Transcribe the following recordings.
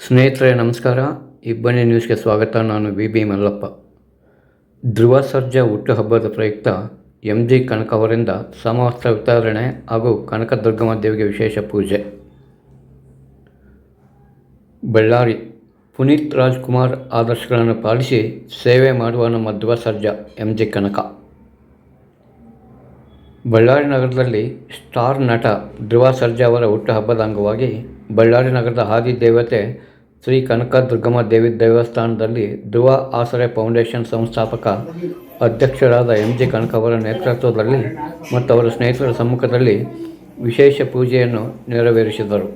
ಸ್ನೇಹಿತರೆ, ನಮಸ್ಕಾರ. ಇಬ್ಬನಿ ನ್ಯೂಸ್ಗೆ ಸ್ವಾಗತ. ನಾನು ಬಿ ಬಿ ಮಲ್ಲಪ್ಪ. ಧ್ರುವ ಸರ್ಜಾ ಹುಟ್ಟುಹಬ್ಬದ ಪ್ರಯುಕ್ತ ಎಂ ಜಿ ಕನಕ ಅವರಿಂದ ಸಮವಸ್ತ್ರ ವಿತರಣೆ ಹಾಗೂ ಕನಕ ದುರ್ಗಮ್ಮ ದೇವಿಗೆ ವಿಶೇಷ ಪೂಜೆ. ಬಳ್ಳಾರಿ ಪುನೀತ್ ರಾಜ್ಕುಮಾರ್ ಆದರ್ಶಗಳನ್ನು ಪಾಲಿಸಿ ಸೇವೆ ಮಾಡುವ ನಮ್ಮ ಧ್ರುವ ಸರ್ಜಾ, ಎಂ ಜಿ ಕನಕ. ಬಳ್ಳಾರಿ ನಗರದಲ್ಲಿ ಸ್ಟಾರ್ ನಟ ಧ್ರುವ ಸರ್ಜಾ ಅವರ ಹುಟ್ಟುಹಬ್ಬದ ಅಂಗವಾಗಿ ಬಳ್ಳಾರಿ ನಗರದ ಹಾದಿ ದೇವತೆ ಶ್ರೀ ಕನಕ ದುರ್ಗಮ್ಮ ದೇವಿ ದೇವಸ್ಥಾನದಲ್ಲಿ ಧ್ರುವ ಆಸರೆ ಫೌಂಡೇಶನ್ ಸಂಸ್ಥಾಪಕ ಅಧ್ಯಕ್ಷರಾದ ಎಂ ಜಿ ಕನಕ ಅವರ ನೇತೃತ್ವದಲ್ಲಿ ಮತ್ತು ಅವರ ಸ್ನೇಹಿತರ ಸಮ್ಮುಖದಲ್ಲಿ ವಿಶೇಷ ಪೂಜೆಯನ್ನು ನೆರವೇರಿಸಿದರು.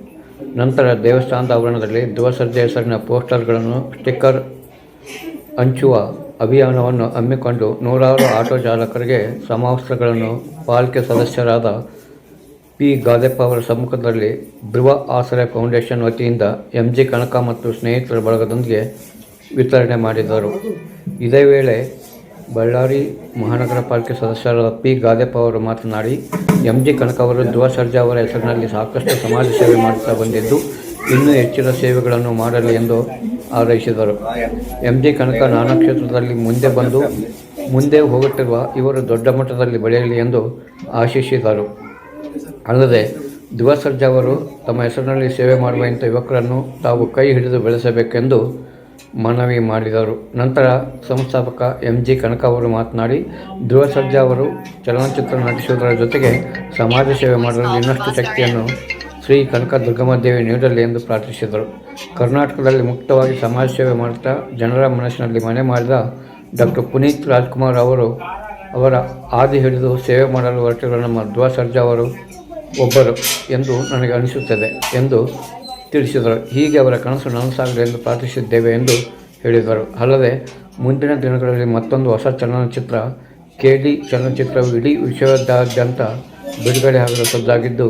ನಂತರ ದೇವಸ್ಥಾನದ ಆವರಣದಲ್ಲಿ ಧ್ರುವ ಸರ್ಜೆ ಹೆಸರಿನ ಪೋಸ್ಟರ್ಗಳನ್ನು, ಸ್ಟಿಕ್ಕರ್, ಹಂಚುವ ಅಭಿಯಾನವನ್ನು ಹಮ್ಮಿಕೊಂಡು ನೂರಾರು ಆಟೋ ಚಾಲಕರಿಗೆ ಸಮವಸ್ತ್ರಗಳನ್ನು ಪಾಲಿಕೆ ಸದಸ್ಯರಾದ ಪಿ. ಗಾದೆಪ್ಪ ಅವರ ಸಮ್ಮುಖದಲ್ಲಿ ಧ್ರುವ ಆಸರೆ ಫೌಂಡೇಶನ್ ವತಿಯಿಂದ ಎಂ. ಜಿ. ಕನಕ ಮತ್ತು ಸ್ನೇಹಿತರ ಬಳಗದೊಂದಿಗೆ ವಿತರಣೆ ಮಾಡಿದರು. ಇದೇ ವೇಳೆ ಬಳ್ಳಾರಿ ಮಹಾನಗರ ಪಾಲಿಕೆ ಸದಸ್ಯರಾದ ಪಿ. ಗಾದೆಪ್ಪ ಅವರು ಮಾತನಾಡಿ, ಎಂ. ಜಿ. ಕನಕ ಅವರು ಧ್ರುವ ಸರ್ಜಾ ಅವರ ಹೆಸರಿನಲ್ಲಿ ಸಾಕಷ್ಟು ಸಮಾಜ ಸೇವೆ ಮಾಡುತ್ತಾ ಬಂದಿದ್ದು ಇನ್ನೂ ಹೆಚ್ಚಿನ ಸೇವೆಗಳನ್ನು ಮಾಡಲಿ ಎಂದು ಹಾರೈಸಿದರು ಎಂ. ಜಿ. ಕನಕ ನಾನಾ ಕ್ಷೇತ್ರದಲ್ಲಿ ಮುಂದೆ ಬಂದು ಮುಂದೆ ಹೋಗುತ್ತಿರುವ ಇವರು ದೊಡ್ಡ ಮಟ್ಟದಲ್ಲಿ ಬೆಳೆಯಲಿ ಎಂದು ಆಶಿಸಿದರು. ಅಲ್ಲದೆ ಧ್ರುವ ಸರ್ಜಾ ಅವರು ತಮ್ಮ ಹೆಸರಿನಲ್ಲಿ ಸೇವೆ ಮಾಡುವ ಇಂಥ ಯುವಕರನ್ನು ತಾವು ಕೈ ಹಿಡಿದು ಬೆಳೆಸಬೇಕೆಂದು ಮನವಿ ಮಾಡಿದರು. ನಂತರ ಸಂಸ್ಥಾಪಕ ಎಂ. ಜಿ. ಕನಕ ಅವರು ಮಾತನಾಡಿ ಧ್ರುವ ಸರ್ಜಾ ಅವರು ಚಲನಚಿತ್ರ ನಟಿಸುವುದರ ಜೊತೆಗೆ ಸಮಾಜ ಸೇವೆ ಮಾಡಲು ಇನ್ನಷ್ಟು ಶಕ್ತಿಯನ್ನು ಶ್ರೀ ಕನಕ ದುರ್ಗಮ್ಮದೇವಿ ನೀಡಲಿ ಎಂದು ಪ್ರಾರ್ಥಿಸಿದರು. ಕರ್ನಾಟಕದಲ್ಲಿ ಮುಕ್ತವಾಗಿ ಸಮಾಜ ಸೇವೆ ಮಾಡುತ್ತಾ ಜನರ ಮನಸ್ಸಿನಲ್ಲಿ ಮನೆ ಮಾಡಿದ ಡಾಕ್ಟರ್ ಪುನೀತ್ ರಾಜ್ಕುಮಾರ್ ಅವರು ಅವರ ಹಾದಿ ಹಿಡಿದು ಸೇವೆ ಮಾಡಲು ಹೊರಟಿರುವ ನಮ್ಮ ಧ್ವಾ ಸರ್ಜಾ ಅವರು ಒಬ್ಬರು ಎಂದು ನನಗೆ ಅನಿಸುತ್ತದೆ ಎಂದು ತಿಳಿಸಿದರು. ಹೀಗೆ ಅವರ ಕನಸು ನನಸಾಗಲಿ ಎಂದು ಪ್ರಾರ್ಥಿಸಿದ್ದೇವೆ ಎಂದು ಹೇಳಿದರು. ಅಲ್ಲದೆ ಮುಂದಿನ ದಿನಗಳಲ್ಲಿ ಮತ್ತೊಂದು ಹೊಸ ಚಲನಚಿತ್ರ, ಕೆ ಡಿ ಚಲನಚಿತ್ರವು ಇಡೀ ವಿಶ್ವದಾದ್ಯಂತ ಬಿಡುಗಡೆ ಆಗಲು ಸಜ್ಜಾಗಿದ್ದು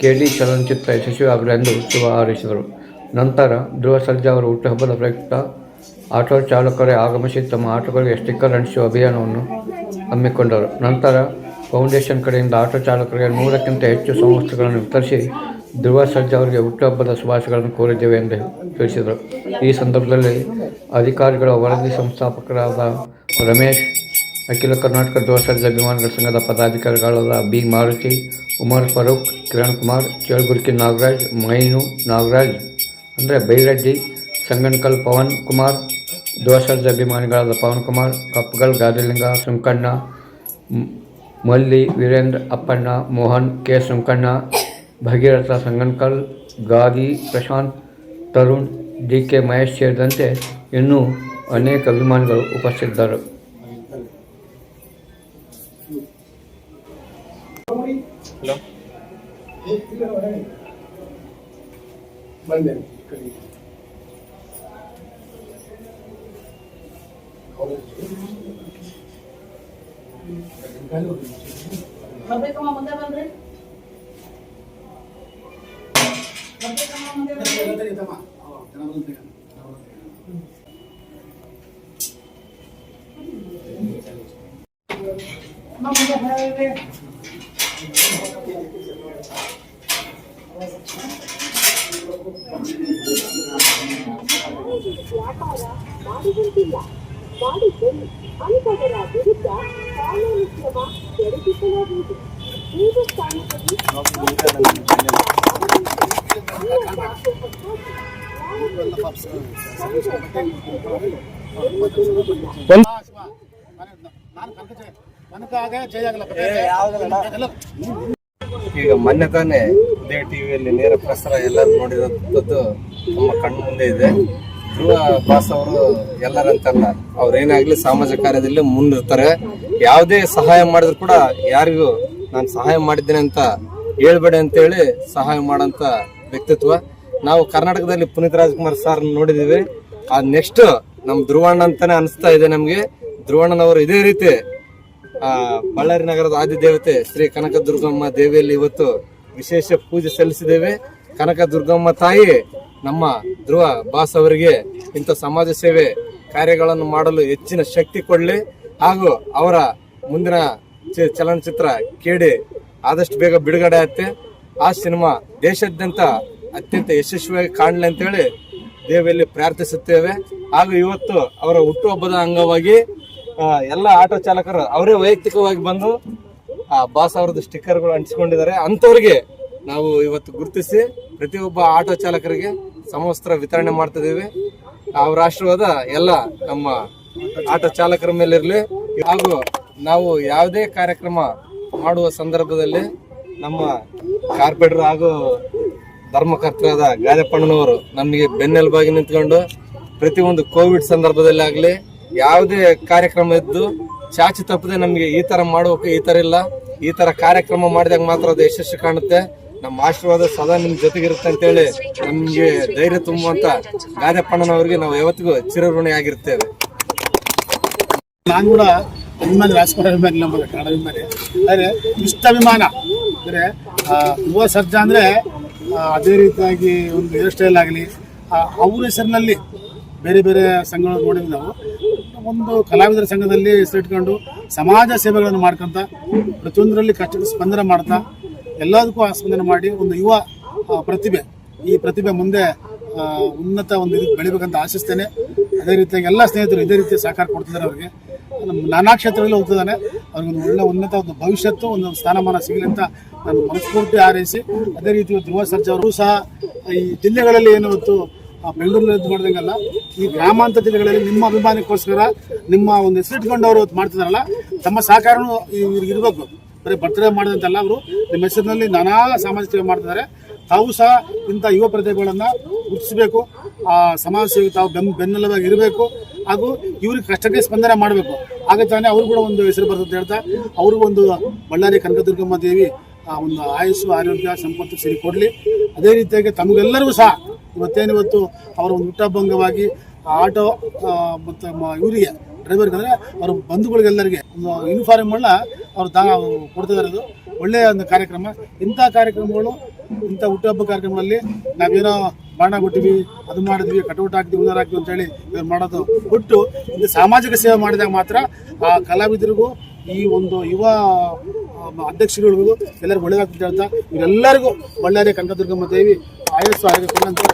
ಕೆ ಡಿ ಚಲನಚಿತ್ರ ಯಶಸ್ವಿಯಾಗಲಿ ಎಂದು ಶುಭ ಹಾರೈಸಿದರು. ನಂತರ ಧ್ರುವ ಸರ್ಜಾ ಅವರು ಹುಟ್ಟುಹಬ್ಬದ ಪ್ರಯುಕ್ತ ಆಟೋ ಚಾಲಕರೇ ಆಗಮಿಸಿ ತಮ್ಮ ಆಟೋಗಳಿಗೆ ಸ್ಟಿಕ್ಕರ್ ಅಂಟಿಸುವ ಅಭಿಯಾನವನ್ನು ಹಮ್ಮಿಕೊಂಡರು. ನಂತರ ಫೌಂಡೇಶನ್ ಕಡೆಯಿಂದ ಆಟೋ ಚಾಲಕರಿಗೆ ನೂರಕ್ಕಿಂತ ಹೆಚ್ಚು ಸಂಸ್ಥೆಗಳನ್ನು ವಿತರಿಸಿ ಧ್ರುವ ಸರ್ಜಾ ಅವರಿಗೆ ಹುಟ್ಟುಹಬ್ಬದ ಶುಭಾಶಯಗಳನ್ನು ಕೋರಿದ್ದೇವೆ ಎಂದು ತಿಳಿಸಿದರು. ಈ ಸಂದರ್ಭದಲ್ಲಿ ಅಧಿಕಾರಿಗಳ ವರದಿ ಸಂಸ್ಥಾಪಕರಾದ ರಮೇಶ್ ಅಖಿಲ ಕರ್ನಾಟಕ ಧ್ರುವ ಸರ್ಜಾ ಅಭಿಮಾನಿಗಳ ಸಂಘದ ಪದಾಧಿಕಾರಿಗಳಾದ ಬಿ ಮಾರುತಿ, ಉಮರ್ ಫರೂಕ್, ಕಿರಣ್ ಕುಮಾರ್, ಚೇಳ್ಗುರ್ಕಿ ನಾಗರಾಜ್, ಮೈನು ನಾಗರಾಜ್, ಅಂದರೆ Byreddy Sanganakal Pavan Kumar Dhruva Sarja ಅಭಿಮಾನಿಗಳಾದ Pavan Kumar, Kapgal Gadilinga, Sunkanna, Malli Veerendra Appanna, Mohan K Sunkanna, Bhagiratha Sanganakal Gadi Prashant, Tarun, D K Mahesh ಸೇರಿದಂತೆ ಇನ್ನೂ ಅನೇಕ ಅಭಿಮಾನಿಗಳು ಉಪಸ್ಥಿತರು. ಬಂದೆ ಬರ್ಬೇಕಮ್ಮ ಮುಂದೆ ಬಂದ್ರಿ ಬರ್ಬೇಕಮ್ಮ ಮುಂದೆ ಬಂದ್ರಿ ಅಮ್ಮ ಮುಂದೆ ಬರ್ರಿ. ವ್ಯಾಪಾರ ಮಾಡುವಂತಿಲ್ಲ ಮಾಡಿದ್ದಲ್ಲಿ ಅಂಥವರ ವಿರುದ್ಧ ಕಾನೂನು ಕ್ರಮ ಜರುಗಿಸಲಾಗುವುದು ದೇವಸ್ಥಾನದಲ್ಲಿ ಈಗ ಮೊನ್ನೆ ತಾನೇ ಉದಯ ಟಿವಿಯಲ್ಲಿ ನೇರ ಪ್ರಸಾರ ಎಲ್ಲರೂ ನೋಡಿರೋಂಥದ್ದು ನಮ್ಮ ಕಣ್ಣು ಮುಂದೆ ಇದೆ. ಧ್ರುವ ಬಾಸ್ ಅವರು ಎಲ್ಲರಂತಲ್ಲ, ಅವ್ರು ಏನಾಗ್ಲಿ ಸಾಮಾಜಿಕ ಕಾರ್ಯದಲ್ಲಿ ಮುಂದಿರ್ತಾರೆ. ಯಾವುದೇ ಸಹಾಯ ಮಾಡಿದ್ರು ಕೂಡ ಯಾರಿಗೂ ನಾನು ಸಹಾಯ ಮಾಡಿದ್ದೇನೆ ಅಂತ ಹೇಳ್ಬೇಡಿ ಅಂತೇಳಿ ಸಹಾಯ ಮಾಡೋಂಥ ವ್ಯಕ್ತಿತ್ವ. ನಾವು ಕರ್ನಾಟಕದಲ್ಲಿ ಪುನೀತ್ ರಾಜ್ಕುಮಾರ್ ಸರ್ ನೋಡಿದ್ದೀವಿ. ಆ ನೆಕ್ಸ್ಟ್ ನಮ್ಮ ಧ್ರುವಣ್ಣ ಅಂತಾನೆ ಅನಿಸ್ತಾ ಇದೆ ನಮಗೆ. ಧ್ರುವಣ್ಣನವರು ಇದೇ ರೀತಿ ಬಳ್ಳಾರಿ ನಗರದ ಆದಿದೇವತೆ ಶ್ರೀ ಕನಕ ದುರ್ಗಮ್ಮ ದೇವಿಯಲ್ಲಿ ಇವತ್ತು ವಿಶೇಷ ಪೂಜೆ ಸಲ್ಲಿಸಿದ್ದೇವೆ. ಕನಕ ದುರ್ಗಮ್ಮ ತಾಯಿ, ನಮ್ಮ ಧ್ರುವ ಬಾಸ್ ಅವರಿಗೆ ಇಂಥ ಸಮಾಜ ಸೇವೆ ಕಾರ್ಯಗಳನ್ನು ಮಾಡಲು ಹೆಚ್ಚಿನ ಶಕ್ತಿ ಕೊಡಲಿ. ಹಾಗೂ ಅವರ ಮುಂದಿನ ಚಲನಚಿತ್ರ ಕೇಳಿ ಆದಷ್ಟು ಬೇಗ ಬಿಡುಗಡೆ ಆಗುತ್ತೆ ಆ ಸಿನಿಮಾ ದೇಶಾದ್ಯಂತ ಅತ್ಯಂತ ಯಶಸ್ವಿಯಾಗಿ ಕಾಣಲಿ ಅಂತೇಳಿ ದೇವಿಯಲ್ಲಿ ಪ್ರಾರ್ಥಿಸುತ್ತೇವೆ. ಹಾಗೂ ಇವತ್ತು ಅವರ ಹುಟ್ಟುಹಬ್ಬದ ಅಂಗವಾಗಿ ಎಲ್ಲ ಆಟೋ ಚಾಲಕರು ಅವರೇ ವೈಯಕ್ತಿಕವಾಗಿ ಬಂದು ಆ ಬಾಸ್ ಅವ್ರದ್ದು ಸ್ಟಿಕ್ಕರ್ಗಳು ಅಂಟಿಸ್ಕೊಂಡಿದ್ದಾರೆ. ಅಂಥವ್ರಿಗೆ ನಾವು ಇವತ್ತು ಗುರುತಿಸಿ ಪ್ರತಿಯೊಬ್ಬ ಆಟೋ ಚಾಲಕರಿಗೆ ಸಮವಸ್ತ್ರ ವಿತರಣೆ ಮಾಡ್ತಿದ್ದೀವಿ ಅವ್ರ ಆಶೀರ್ವಾದ ಎಲ್ಲ ನಮ್ಮ ಆಟೋ ಚಾಲಕರ ಮೇಲಿರಲಿ. ಹಾಗೂ ನಾವು ಯಾವುದೇ ಕಾರ್ಯಕ್ರಮ ಮಾಡುವ ಸಂದರ್ಭದಲ್ಲಿ ನಮ್ಮ ಕಾರ್ಪೆಟರ್ ಹಾಗೂ ಧರ್ಮಕರ್ತರಾದ ಗಾದೆಪ್ಪಣ್ಣನವರು ನಮಗೆ ಬೆನ್ನೆಲುಬಾಗಿ ನಿಂತ್ಕೊಂಡು ಪ್ರತಿಯೊಂದು ಕೋವಿಡ್ ಸಂದರ್ಭದಲ್ಲಿ ಆಗಲಿ, ಯಾವುದೇ ಕಾರ್ಯಕ್ರಮ ಇದ್ದು ಚಾಚಿ ತಪ್ಪದೆ ನಮಗೆ ಈ ತರ ಮಾಡೋಕೆ ಈ ತರ ಇಲ್ಲ. ಈ ತರ ಕಾರ್ಯಕ್ರಮ ಮಾಡಿದಾಗ ಮಾತ್ರ ಅದು ಯಶಸ್ಸು ಕಾಣುತ್ತೆ. ನಮ್ಮ ಆಶೀರ್ವಾದ ಸದಾ ನಿಮ್ಮ ಜೊತೆಗಿರುತ್ತೆ ಅಂತೇಳಿ ನಮ್ಗೆ ಧೈರ್ಯ ತುಂಬುವಂತ ಗಾದೆಪ್ಪಣ್ಣನವರಿಗೆ ನಾವು ಯಾವತ್ತಿಗೂ ಚಿರಋಣಿ ಆಗಿರ್ತೇವೆ. ನಾನು ಕೂಡ ಅಭಿಮಾನಿ ರಾಜಕುಮಾರ ಅಭಿಮಾನಿ ನಮ್ಮ ಕನ್ನಡ ಅಭಿಮಾನಿ ಇಷ್ಟ ಅಭಿಮಾನ ಅಂದರೆ ಯುವ ಸರ್ಜಾ ಅಂದರೆ ಅದೇ ರೀತಿಯಾಗಿ ಒಂದು ಹೇರ್ ಸ್ಟೈಲ್ ಆಗಲಿ ಅವ್ರ ಹೆಸರಿನಲ್ಲಿ ಬೇರೆ ಬೇರೆ ಸಂಘಗಳು ನೋಡಿದ್ವಿ ನಾವು. ಒಂದು ಕಲಾವಿದರ ಸಂಘದಲ್ಲಿ ಹೆಸರಿಟ್ಕೊಂಡು ಸಮಾಜ ಸೇವೆಗಳನ್ನು ಮಾಡ್ಕೊಂತ, ಪ್ರತಿಯೊಂದರಲ್ಲಿ ಕಷ್ಟ, ಸ್ಪಂದನೆ ಮಾಡ್ತಾ, ಎಲ್ಲದಕ್ಕೂ ಆ ಸ್ಪಂದನೆ ಮಾಡಿ ಒಂದು ಯುವ ಪ್ರತಿಭೆ, ಈ ಪ್ರತಿಭೆ ಮುಂದೆ ಉನ್ನತ ಒಂದು ಇದಕ್ಕೆ ಬೆಳಿಬೇಕಂತ ಆಶಿಸ್ತೇನೆ. ಅದೇ ರೀತಿಯಾಗಿ ಎಲ್ಲ ಸ್ನೇಹಿತರು ಇದೇ ರೀತಿ ಸಹಕಾರ ಕೊಡ್ತಿದ್ದಾರೆ ಅವರಿಗೆ. ನಾನಾ ಕ್ಷೇತ್ರದಲ್ಲಿ ಹೋಗ್ತಿದ್ದಾನೆ. ಅವ್ರಿಗೊಂದು ಒಳ್ಳೆ ಉನ್ನತ ಒಂದು ಭವಿಷ್ಯತ್ತು, ಒಂದು ಸ್ಥಾನಮಾನ ಸಿಗಲಿ ಅಂತ ನಾನು ಮನಸ್ಫೂರ್ತಿ ಹಾರೈಸಿ, ಅದೇ ರೀತಿ ಯುವ ಸರ್ಜಾ ಅವರು ಸಹ ಈ ಜಿಲ್ಲೆಗಳಲ್ಲಿ ಏನು ಬೆಂಗಳೂರಲ್ಲಿ ಇದು ಮಾಡ್ದಂಗಲ್ಲ. ಈ ಗ್ರಾಮಾಂತರ ಜಿಲ್ಲೆಗಳಲ್ಲಿ ನಿಮ್ಮ ಅಭಿಮಾನಕ್ಕೋಸ್ಕರ ನಿಮ್ಮ ಒಂದು ಹೆಸರಿಟ್ಕೊಂಡು ಅವರು ಮಾಡ್ತಿದಾರಲ್ಲ, ತಮ್ಮ ಸಹಕಾರನೂ ಇವ್ರಿಗೆ ಇರಬೇಕು. ಬರೀ ಬರ್ತಡೇ ಮಾಡಿದಂತಲ್ಲ ಅವರು ನಿಮ್ಮ ಹೆಸರಿನಲ್ಲಿ ನಾನಾ ಸಾಮಾಜಿಕ ಸೇವೆ ಮಾಡ್ತಿದ್ದಾರೆ ತಾವು ಸಹ ಇಂಥ ಯುವ ಪ್ರತಿಭೆಗಳನ್ನು ಗುರುತಿಸಬೇಕು. ಆ ಸಮಾಜ ಸೇವೆ ತಾವು ಬೆನ್ ಬೆನ್ನೆಲುಬಾಗಿ ಇರಬೇಕು. ಹಾಗೂ ಇವ್ರಿಗೆ ಕಷ್ಟಕ್ಕೆ ಸ್ಪಂದನೆ ಮಾಡಬೇಕು. ಆಗ ತಾನೇ ಅವ್ರು ಕೂಡ ಒಂದು ಹೆಸರು ಬರ್ತದೆ ಹೇಳ್ತಾ, ಅವ್ರಿಗೂ ಒಂದು ಬಳ್ಳಾರಿ ಕನಕದುರ್ಗಮ್ಮ ದೇವಿ, ಆ ಒಂದು ಆಯಸ್ಸು, ಆರೋಗ್ಯ, ಸಂಪತ್ತು ಸಿರಿ ಕೊಡಲಿ. ಅದೇ ರೀತಿಯಾಗಿ ತಮಗೆಲ್ಲರಿಗೂ ಸಹ ಇವತ್ತೇನು ಇವತ್ತು ಅವರ ಒಂದು ಹುಟ್ಟಭಂಗವಾಗಿ ಆಟೋ ಮತ್ತು ಇವರಿಗೆ ಡ್ರೈವರ್ಗೆ ಅಂದರೆ ಅವ್ರ ಬಂಧುಗಳಿಗೆಲ್ಲರಿಗೆ ಯೂನಿಫಾರ್ಮ್ಗಳನ್ನ ಅವ್ರು ದಾ ಕೊಡ್ತಿದ್ದಾರೆ ಅದು ಒಳ್ಳೆಯ ಒಂದು ಕಾರ್ಯಕ್ರಮ. ಇಂಥ ಕಾರ್ಯಕ್ರಮಗಳು, ಇಂಥ ಹುಟ್ಟುಹಬ್ಬ ಕಾರ್ಯಕ್ರಮಗಳಲ್ಲಿ ನಾವೇನೋ ಬಾಣ ಕೊಟ್ಟಿವಿ ಅದು ಮಾಡಿದ್ವಿ, ಕಟೌಟ್ ಹಾಕ್ತೀವಿ ಉದಾರ ಹಾಕ್ತೀವಿ ಅಂತೇಳಿ ಇದನ್ನು ಮಾಡೋದು ಬಿಟ್ಟು ಇಂಥ ಸಾಮಾಜಿಕ ಸೇವೆ ಮಾಡಿದಾಗ ಮಾತ್ರ ಆ ಕಲಾವಿದರಿಗೂ, ಈ ಒಂದು ಯುವ ಅಧ್ಯಕ್ಷರುಗಳಿಗೂ ಎಲ್ಲರಿಗೂ ಒಳ್ಳೆದಾಗ್ತದೆ ಅಂತ ಇವರೆಲ್ಲರಿಗೂ ಬಳ್ಳಾರಿ ಕನಕದುರ್ಗಮ್ಮ ದೇವಿ ಆಯಸ್ಸು ಆರೋಗ್ಯ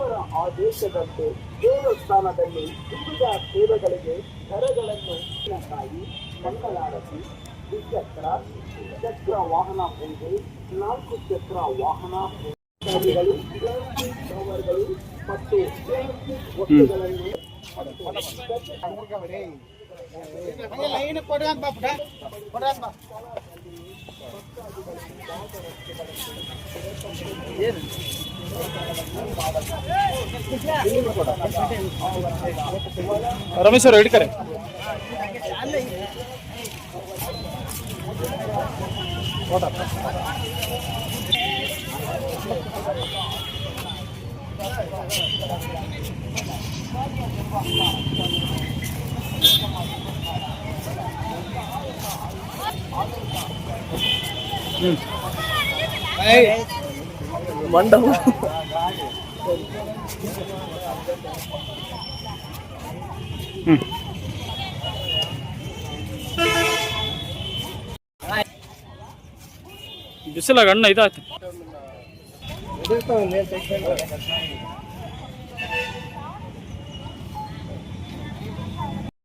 ಇವರ ಆದೇಶದಂತೆ ದೇವಸ್ಥಾನದಲ್ಲಿ ವಿವಿಧ ಸೇವೆಗಳಿಗೆ ದರಗಳನ್ನು ಕಾಯಿ ಮಂಗಳಾರತಿ ದ್ವಿಚಕ್ರ ಚಕ್ರ ವಾಹನ ಪೂಜೆ ನಾಲ್ಕು ಚಕ್ರ ವಾಹನ ಪೂಜೆಗಳು ಕವರ್ಗಳು ಮತ್ತು ವಸ್ತುಗಳನ್ನು ರಮೇಶ್ ಅವರು ಹಿಡ್ಕರೆ ಬಿಸಿಲಾಗ ಅಣ್ಣ ಇದಾಯ್ತು